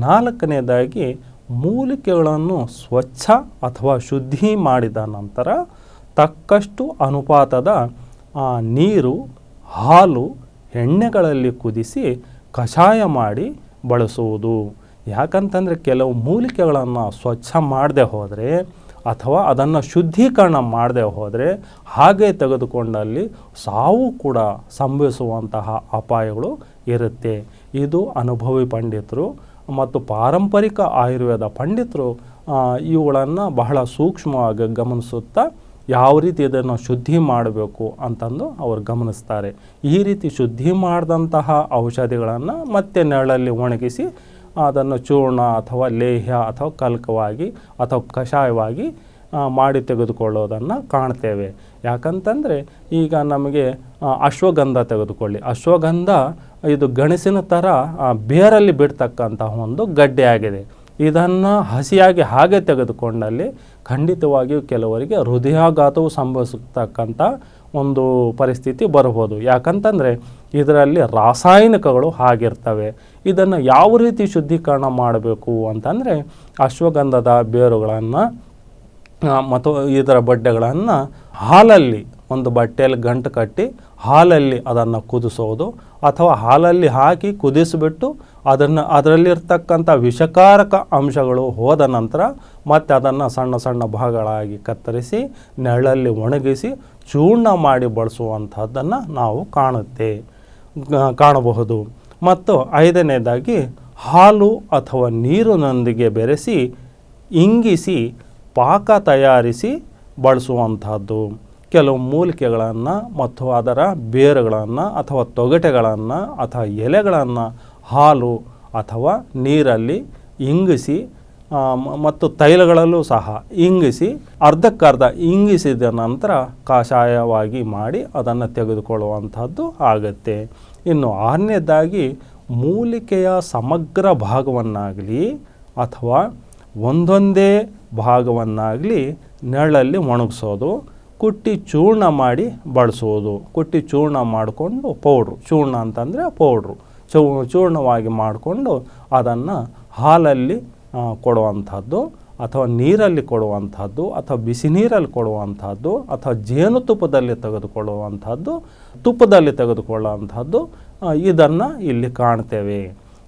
ನಾಲ್ಕನೇದಾಗಿ ಮೂಲಿಕೆಗಳನ್ನು ಸ್ವಚ್ಛ ಅಥವಾ ಶುದ್ಧಿ ಮಾಡಿದ ನಂತರ ತಕ್ಕಷ್ಟು ಅನುಪಾತದ ನೀರು, ಹಾಲು, ಎಣ್ಣೆಗಳಲ್ಲಿ ಕುದಿಸಿ ಕಷಾಯ ಮಾಡಿ ಬಳಸುವುದು. ಯಾಕಂತಂದರೆ ಕೆಲವು ಮೂಲಿಕೆಗಳನ್ನು ಸ್ವಚ್ಛ ಮಾಡದೆ ಹೋದರೆ ಅಥವಾ ಅದನ್ನು ಶುದ್ಧೀಕರಣ ಮಾಡದೆ ಹೋದರೆ ಹಾಗೆ ತೆಗೆದುಕೊಂಡಲ್ಲಿ ಸಾವು ಕೂಡ ಸಂಭವಿಸುವಂತಹ ಅಪಾಯಗಳು ಇರುತ್ತೆ. ಇದು ಅನುಭವಿ ಪಂಡಿತರು ಮತ್ತು ಪಾರಂಪರಿಕ ಆಯುರ್ವೇದ ಪಂಡಿತರು ಇವುಗಳನ್ನು ಬಹಳ ಸೂಕ್ಷ್ಮವಾಗಿ ಗಮನಿಸುತ್ತಾ ಯಾವ ರೀತಿ ಇದನ್ನು ಶುದ್ಧಿ ಮಾಡಬೇಕು ಅಂತಂದು ಅವರು ಗಮನಿಸ್ತಾರೆ. ಈ ರೀತಿ ಶುದ್ಧಿ ಮಾಡಿದಂತಹ ಔಷಧಿಗಳನ್ನು ಮತ್ತೆ ನೆರಳಲ್ಲಿ ಒಣಗಿಸಿ ಅದನ್ನು ಚೂರ್ಣ ಅಥವಾ ಲೇಹ್ಯ ಅಥವಾ ಕಲ್ಕವಾಗಿ ಅಥವಾ ಕಷಾಯವಾಗಿ ಮಾಡಿ ತೆಗೆದುಕೊಳ್ಳೋದನ್ನು ಕಾಣ್ತೇವೆ. ಯಾಕಂತಂದರೆ ಈಗ ನಮಗೆ ಅಶ್ವಗಂಧ ತೆಗೆದುಕೊಳ್ಳಿ. ಅಶ್ವಗಂಧ ಇದು ಗಣಸಿನ ಥರ ಬೇರಲ್ಲಿ ಬಿಡ್ತಕ್ಕಂತಹ ಒಂದು ಗಡ್ಡೆ ಆಗಿದೆ. ಇದನ್ನು ಹಸಿಯಾಗಿ ಹಾಗೆ ತೆಗೆದುಕೊಂಡಲ್ಲಿ ಖಂಡಿತವಾಗಿಯೂ ಕೆಲವರಿಗೆ ಹೃದಯಾಘಾತವು ಸಂಭವಿಸತಕ್ಕಂಥ ಒಂದು ಪರಿಸ್ಥಿತಿ ಬರಬಹುದು. ಯಾಕಂತಂದರೆ, ಇದರಲ್ಲಿ ರಾಸಾಯನಿಕಗಳು ಆಗಿರ್ತವೆ ಇದನ್ನು ಯಾವ ರೀತಿ ಶುದ್ಧೀಕರಣ ಮಾಡಬೇಕು ಅಂತಂದರೆ, ಅಶ್ವಗಂಧದ ಬೇರುಗಳನ್ನು ಮತ್ತು ಇದರ ಬಡ್ಡೆಗಳನ್ನು ಹಾಲಲ್ಲಿ ಒಂದು ಬಟ್ಟೆಯಲ್ಲಿ ಗಂಟು ಕಟ್ಟಿ ಹಾಲಲ್ಲಿ ಅದನ್ನು ಕುದಿಸೋದು ಅಥವಾ ಹಾಲಲ್ಲಿ ಹಾಕಿ ಕುದಿಸಿಬಿಟ್ಟು ಅದನ್ನು ಅದರಲ್ಲಿರ್ತಕ್ಕಂಥ ವಿಷಕಾರಕ ಅಂಶಗಳು ಹೋದ ನಂತರ ಮತ್ತೆ ಅದನ್ನು ಸಣ್ಣ ಸಣ್ಣ ಭಾಗಗಳಾಗಿ ಕತ್ತರಿಸಿ, ನೆರಳಲ್ಲಿ ಒಣಗಿಸಿ, ಚೂರ್ಣ ಮಾಡಿ ಬಳಸುವಂಥದ್ದನ್ನು ನಾವು ಕಾಣುತ್ತೆ ಕಾಣಬಹುದು. ಮತ್ತು ಐದನೇದಾಗಿ ಹಾಲು ಅಥವಾ ನೀರಿನೊಂದಿಗೆ ಬೆರೆಸಿ, ಇಂಗಿಸಿ, ಪಾಕ ತಯಾರಿಸಿ ಬಳಸುವಂಥದ್ದು. ಕೆಲವು ಮೂಲಿಕೆಗಳನ್ನು ಮತ್ತು ಅದರ ಬೇರುಗಳನ್ನು ಅಥವಾ ತೊಗಟೆಗಳನ್ನು ಅಥವಾ ಎಲೆಗಳನ್ನು ಹಾಲು ಅಥವಾ ನೀರಲ್ಲಿ ಇಂಗಿಸಿ ಮತ್ತು ತೈಲಗಳಲ್ಲೂ ಸಹ ಇಂಗಿಸಿ, ಅರ್ಧಕ್ಕರ್ಧ ಇಂಗಿಸಿದ ನಂತರ ಕಷಾಯವಾಗಿ ಮಾಡಿ ಅದನ್ನು ತೆಗೆದುಕೊಳ್ಳುವಂಥದ್ದು ಆಗುತ್ತೆ. ಇನ್ನು ಆರನೇದಾಗಿ ಮೂಲಿಕೆಯ ಸಮಗ್ರ ಭಾಗವನ್ನಾಗಲಿ ಅಥವಾ ಒಂದೊಂದೇ ಭಾಗವನ್ನಾಗಲಿ ನೆರಳಲ್ಲಿ ಒಣಗಿಸೋದು. ಕುಟ್ಟಿ ಚೂರ್ಣ ಮಾಡಿ ಬಳಸೋದು ಕುಟ್ಟಿ ಚೂರ್ಣ ಮಾಡಿಕೊಂಡು ಪೌಡ್ರು. ಚೂರ್ಣ ಅಂತಂದರೆ ಪೌಡ್ರು. ಚೂ, ಚೂರ್ಣವಾಗಿ ಮಾಡಿಕೊಂಡು ಅದನ್ನು ಹಾಲಲ್ಲಿ ಕೊಡುವಂಥದ್ದು ಅಥವಾ ನೀರಲ್ಲಿ ಕೊಡುವಂಥದ್ದು ಅಥವಾ ಬಿಸಿ ನೀರಲ್ಲಿ ಕೊಡುವಂಥದ್ದು ಅಥವಾ ಜೇನುತುಪ್ಪದಲ್ಲಿ ತೆಗೆದುಕೊಳ್ಳುವಂಥದ್ದು, ತುಪ್ಪದಲ್ಲಿ ತೆಗೆದುಕೊಳ್ಳುವಂಥದ್ದು ಇದನ್ನು ಇಲ್ಲಿ ಕಾಣ್ತೇವೆ.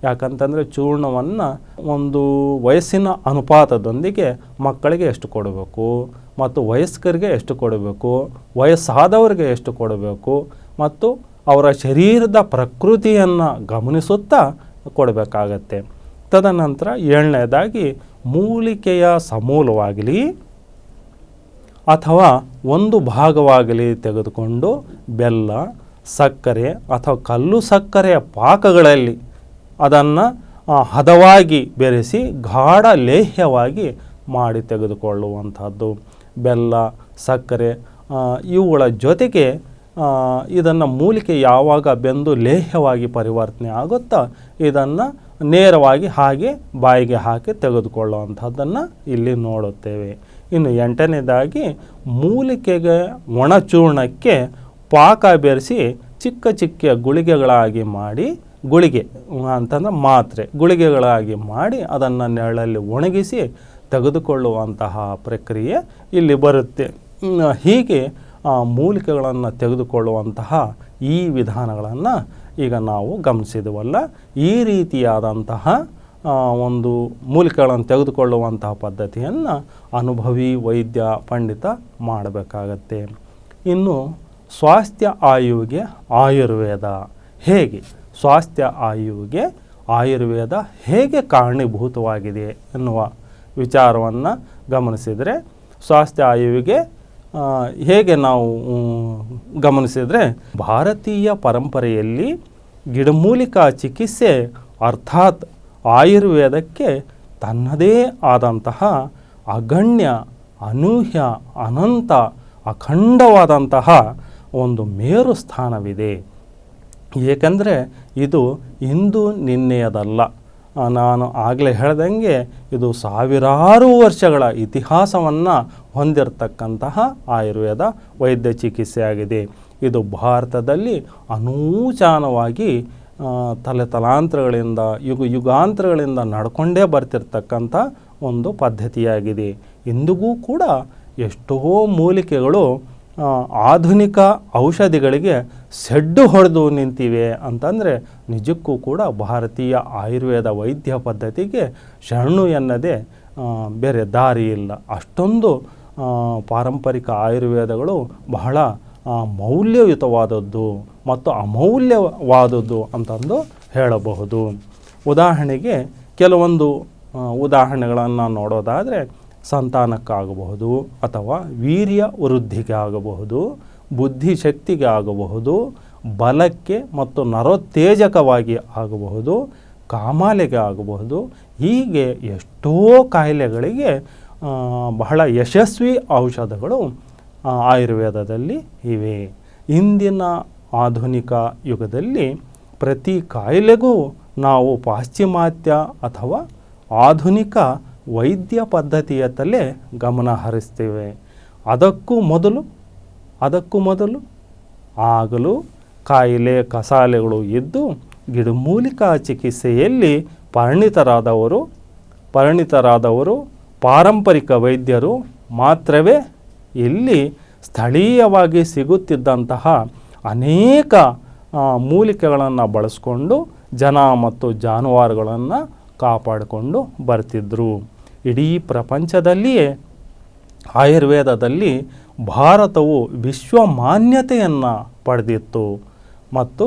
ಯಾಕಂತಂದರೆ ಚೂರ್ಣವನ್ನು ಒಂದು ವಯಸ್ಸಿನ ಅನುಪಾತದೊಂದಿಗೆ ಮಕ್ಕಳಿಗೆ ಎಷ್ಟು ಕೊಡಬೇಕು? ಮತ್ತು ವಯಸ್ಕರಿಗೆ ಎಷ್ಟು ಕೊಡಬೇಕು, ವಯಸ್ಸಾದವರಿಗೆ ಎಷ್ಟು ಕೊಡಬೇಕು ಮತ್ತು ಅವರ ಶರೀರದ ಪ್ರಕೃತಿಯನ್ನು ಗಮನಿಸುತ್ತಾ ಕೊಡಬೇಕಾಗತ್ತೆ. ತದನಂತರ ಏಳನೇದಾಗಿ ಮೂಲಿಕೆಯ ಸಮೂಲವಾಗಲಿ ಅಥವಾ ಒಂದು ಭಾಗವಾಗಲಿ ತೆಗೆದುಕೊಂಡು ಬೆಲ್ಲ, ಸಕ್ಕರೆ ಅಥವಾ ಕಲ್ಲು ಸಕ್ಕರೆಯ ಪಾಕಗಳಲ್ಲಿ ಅದನ್ನು ಹದವಾಗಿ ಬೆರೆಸಿ ಗಾಢ ಲೇಹ್ಯವಾಗಿ ಮಾಡಿ ತೆಗೆದುಕೊಳ್ಳುವಂಥದ್ದು ಬೆಲ್ಲ, ಸಕ್ಕರೆ ಇವುಗಳ ಜೊತೆಗೆ ಇದನ್ನು ಮೂಲಿಕೆ ಯಾವಾಗ ಬೆಂದು ಲೇಹ್ಯವಾಗಿ ಪರಿವರ್ತನೆ ಆಗುತ್ತೋ ಇದನ್ನು ನೇರವಾಗಿ ಹಾಗೆ ಬಾಯಿಗೆ ಹಾಕಿ ತೆಗೆದುಕೊಳ್ಳುವಂಥದ್ದನ್ನು ಇಲ್ಲಿ ನೋಡುತ್ತೇವೆ. ಇನ್ನು ಎಂಟನೇದಾಗಿ, ಮೂಲಿಕೆಗೆ ಒಣಚೂರ್ಣಕ್ಕೆ ಪಾಕ ಬೆರೆಸಿ ಚಿಕ್ಕ ಚಿಕ್ಕ ಗುಳಿಗೆಗಳಾಗಿ ಮಾಡಿ, ಗುಳಿಗೆ ಅಂತಂದ್ರೆ ಮಾತ್ರೆ, ಗುಳಿಗೆಗಳಾಗಿ ಮಾಡಿ ಅದನ್ನು ನೆರಳಲ್ಲಿ ಒಣಗಿಸಿ ತೆಗೆದುಕೊಳ್ಳುವಂತಹ ಪ್ರಕ್ರಿಯೆ ಇಲ್ಲಿ ಬರುತ್ತೆ. ಹೀಗೆ ಮೂಲಿಕೆಗಳನ್ನು ತೆಗೆದುಕೊಳ್ಳುವಂತಹ ಈ ವಿಧಾನಗಳನ್ನು ಈಗ ನಾವು ಗಮನಿಸಿದವಲ್ಲ. ಈ ರೀತಿಯಾದಂತಹ ಒಂದು ಮೂಲಿಕೆಗಳನ್ನು ತೆಗೆದುಕೊಳ್ಳುವಂತಹ ಪದ್ಧತಿಯನ್ನು ಅನುಭವಿ ವೈದ್ಯ, ಪಂಡಿತ ಮಾಡಬೇಕಾಗತ್ತೆ. ಇನ್ನು ಸ್ವಾಸ್ಥ್ಯ ಆಯುವಿಗೆ ಆಯುರ್ವೇದ. ಹೇಗೆ? ಸ್ವಾಸ್ಥ್ಯ ಆಯುವಿಗೆ ಆಯುರ್ವೇದ ಹೇಗೆ ಕಾರಣೀಭೂತವಾಗಿದೆ ಎನ್ನುವ ವಿಚಾರವನ್ನು ಗಮನಿಸಿದರೆ ಸ್ವಾಸ್ಥ್ಯ ಆಯುವಿಗೆ ಹೇಗೆ ನಾವು ಗಮನಿಸಿದರೆ ಭಾರತೀಯ ಪರಂಪರೆಯಲ್ಲಿ ಗಿಡಮೂಲಿಕಾ ಚಿಕಿತ್ಸೆ ಅರ್ಥಾತ್ ಆಯುರ್ವೇದಕ್ಕೆ ತನ್ನದೇ ಆದಂತಹ ಅಗಣ್ಯ, ಅನೂಹ್ಯ, ಅನಂತ, ಅಖಂಡವಾದಂತಹ ಒಂದು ಮೇರು ಸ್ಥಾನವಿದೆ ಏಕೆಂದರೆ ಇದು ಇಂದು ನಿನ್ನೆಯದಲ್ಲ. ನಾನು ಆಗಲೇ ಹೇಳ್ದಂಗೆ ಇದು ಸಾವಿರಾರು ವರ್ಷಗಳ ಇತಿಹಾಸವನ್ನು ಹೊಂದಿರತಕ್ಕಂತಹ ಆಯುರ್ವೇದ ವೈದ್ಯ ಚಿಕಿತ್ಸೆಯಾಗಿದೆ. ಇದು ಭಾರತದಲ್ಲಿ ಅನೂಚಾನವಾಗಿ ಆ, ತಲೆ ತಲಾಂತರಗಳಿಂದ ಯುಗ ಯುಗಾಂತರಗಳಿಂದ ನಡ್ಕೊಂಡೇ ಬರ್ತಿರ್ತಕ್ಕಂಥ ಒಂದು ಪದ್ಧತಿಯಾಗಿದೆ. ಇಂದಿಗೂ ಕೂಡ ಎಷ್ಟೋ ಮೂಲಿಕೆಗಳು ಆಧುನಿಕ ಔಷಧಿಗಳಿಗೆ ಸೆಡ್ಡು ಹೊಡೆದು ನಿಂತಿವೆ ಅಂತಂದರೆ ನಿಜಕ್ಕೂ ಕೂಡ ಭಾರತೀಯ ಆಯುರ್ವೇದ ವೈದ್ಯ ಪದ್ಧತಿಗೆ ಶರಣು ಎನ್ನದೇ ಬೇರೆ ದಾರಿ ಇಲ್ಲ. ಅಷ್ಟೊಂದು ಪಾರಂಪರಿಕ ಆಯುರ್ವೇದಗಳು ಬಹಳ ಮೌಲ್ಯಯುತವಾದದ್ದು ಮತ್ತು ಅಮೌಲ್ಯವಾದದ್ದು ಅಂತಂದು ಹೇಳಬಹುದು. ಉದಾಹರಣೆಗೆ ಕೆಲವೊಂದು ಉದಾಹರಣೆಗಳನ್ನು ನೋಡೋದಾದರೆ ಸಂತಾನಕ್ಕಾಗಬಹುದು ಅಥವಾ ವೀರ್ಯ ವೃದ್ಧಿಗೆ ಆಗಬಹುದು ಬುದ್ಧಿಶಕ್ತಿಗೆ ಆಗಬಹುದು ಬಲಕ್ಕೆ ಮತ್ತು ನರೋತ್ತೇಜಕವಾಗಿ ಆಗಬಹುದು ಕಾಮಾಲೆಗೆ ಆಗಬಹುದು ಹೀಗೆ ಎಷ್ಟೋ ಕಾಯಿಲೆಗಳಿಗೆ ಬಹಳ ಯಶಸ್ವಿ ಔಷಧಗಳು ಆಯುರ್ವೇದದಲ್ಲಿ ಇವೆ. ಇಂದಿನ ಆಧುನಿಕ ಯುಗದಲ್ಲಿ ಪ್ರತಿ ಕಾಯಿಲೆಗೂ ನಾವು ಪಾಶ್ಚಿಮಾತ್ಯ ಅಥವಾ ಆಧುನಿಕ ವೈದ್ಯ ಪದ್ಧತಿಯತ್ತಲೇ ಗಮನ ಹರಿಸ್ತೇವೆ. ಅದಕ್ಕೂ ಮೊದಲು ಅದಕ್ಕೂ ಮೊದಲು ಆಗಲೂ ಕಾಯಿಲೆ, ಕಸಾಲೆಗಳು ಇದ್ದು ಗಿಡಮೂಲಿಕಾ ಚಿಕಿತ್ಸೆಯಲ್ಲಿ ಪರಿಣಿತರಾದವರು ಪರಿಣಿತರಾದವರು ಪಾರಂಪರಿಕ ವೈದ್ಯರು ಮಾತ್ರವೇ ಇಲ್ಲಿ ಸ್ಥಳೀಯವಾಗಿ ಸಿಗುತ್ತಿದ್ದಂತಹ ಅನೇಕ ಮೂಲಿಕೆಗಳನ್ನು ಬಳಸ್ಕೊಂಡು ಜನ ಮತ್ತು ಜಾನುವಾರುಗಳನ್ನು ಕಾಪಾಡಿಕೊಂಡು ಬರ್ತಿದ್ದರು ಇಡೀ ಪ್ರಪಂಚದಲ್ಲಿಯೇ ಆಯುರ್ವೇದದಲ್ಲಿ ಭಾರತವು ವಿಶ್ವ ಮಾನ್ಯತೆಯನ್ನು ಪಡೆದಿತ್ತು. ಮತ್ತು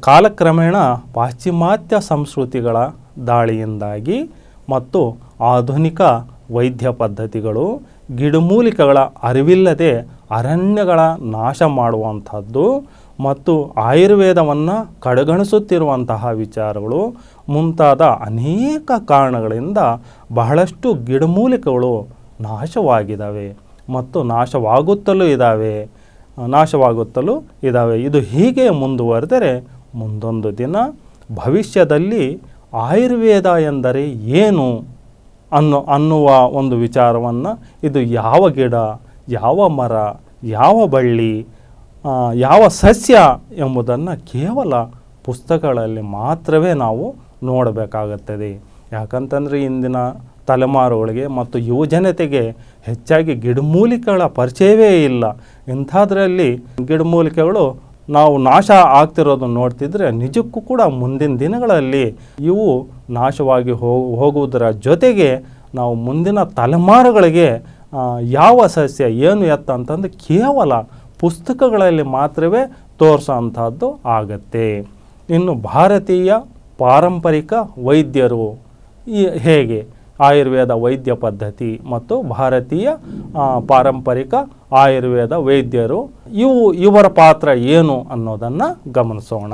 ಕಾಲಕ್ರಮೇಣ ಪಾಶ್ಚಿಮಾತ್ಯ ಸಂಸ್ಕೃತಿಗಳ ದಾಳಿಯಿಂದಾಗಿ ಮತ್ತು ಆಧುನಿಕ ವೈದ್ಯ ಪದ್ಧತಿಗಳು, ಗಿಡಮೂಲಿಕೆಗಳ ಅರಿವಿಲ್ಲದೆ ಅರಣ್ಯಗಳ ನಾಶ ಮಾಡುವಂಥದ್ದು ಮತ್ತು ಆಯುರ್ವೇದವನ್ನು ಕಡೆಗಣಿಸುತ್ತಿರುವಂತಹ ವಿಚಾರಗಳು ಮುಂತಾದ ಅನೇಕ ಕಾರಣಗಳಿಂದ ಬಹಳಷ್ಟು ಗಿಡಮೂಲಿಕೆಗಳು ನಾಶವಾಗಿದ್ದಾವೆ ಮತ್ತು ನಾಶವಾಗುತ್ತಲೂ ಇದ್ದಾವೆ ನಾಶವಾಗುತ್ತಲೂ ಇದ್ದಾವೆ ಇದು ಹೀಗೆ ಮುಂದುವರೆದರೆ ಮುಂದೊಂದು ದಿನ ಭವಿಷ್ಯದಲ್ಲಿ ಆಯುರ್ವೇದ ಎಂದರೆ ಏನು ಅನ್ನು, ಅನ್ನುವ ಒಂದು ವಿಚಾರವನ್ನು ಇದು ಯಾವ ಗಿಡ, ಯಾವ ಮರ, ಯಾವ ಬಳ್ಳಿ ಯಾವ ಸಸ್ಯ ಎಂಬುದನ್ನು ಕೇವಲ ಪುಸ್ತಕಗಳಲ್ಲಿ ಮಾತ್ರವೇ ನಾವು ನೋಡಬೇಕಾಗುತ್ತದೆ. ಯಾಕಂತಂದರೆ ಇಂದಿನ ತಲೆಮಾರುಗಳಿಗೆ ಮತ್ತು ಯುವಜನತೆಗೆ ಹೆಚ್ಚಾಗಿ ಗಿಡಮೂಲಿಕೆಗಳ ಪರಿಚಯವೇ ಇಲ್ಲ. ಇಂಥದ್ರಲ್ಲಿ ಗಿಡಮೂಲಿಕೆಗಳು ನಾವು ನಾಶ ಆಗ್ತಿರೋದನ್ನು ನೋಡ್ತಿದ್ರೆ ನಿಜಕ್ಕೂ ಕೂಡ ಮುಂದಿನ ದಿನಗಳಲ್ಲಿ ಇವು ನಾಶವಾಗಿ ಹೋಗುವುದರ ಜೊತೆಗೆ ನಾವು ಮುಂದಿನ ತಲೆಮಾರುಗಳಿಗೆ ಯಾವ ಸಸ್ಯ ಏನು ಎತ್ತ ಅಂತಂದು ಕೇವಲ ಪುಸ್ತಕಗಳಲ್ಲಿ ಮಾತ್ರವೇ ತೋರಿಸೋಂಥದ್ದು ಆಗತ್ತೆ. ಇನ್ನು ಭಾರತೀಯ ಪಾರಂಪರಿಕ ವೈದ್ಯರು ಈ ಹೇಗೆ? ಆಯುರ್ವೇದ ವೈದ್ಯ ಪದ್ಧತಿ ಮತ್ತು ಭಾರತೀಯ ಪಾರಂಪರಿಕ ಆಯುರ್ವೇದ ವೈದ್ಯರು ಇವು ಇವರ ಪಾತ್ರ ಏನು ಅನ್ನೋದನ್ನು ಗಮನಿಸೋಣ.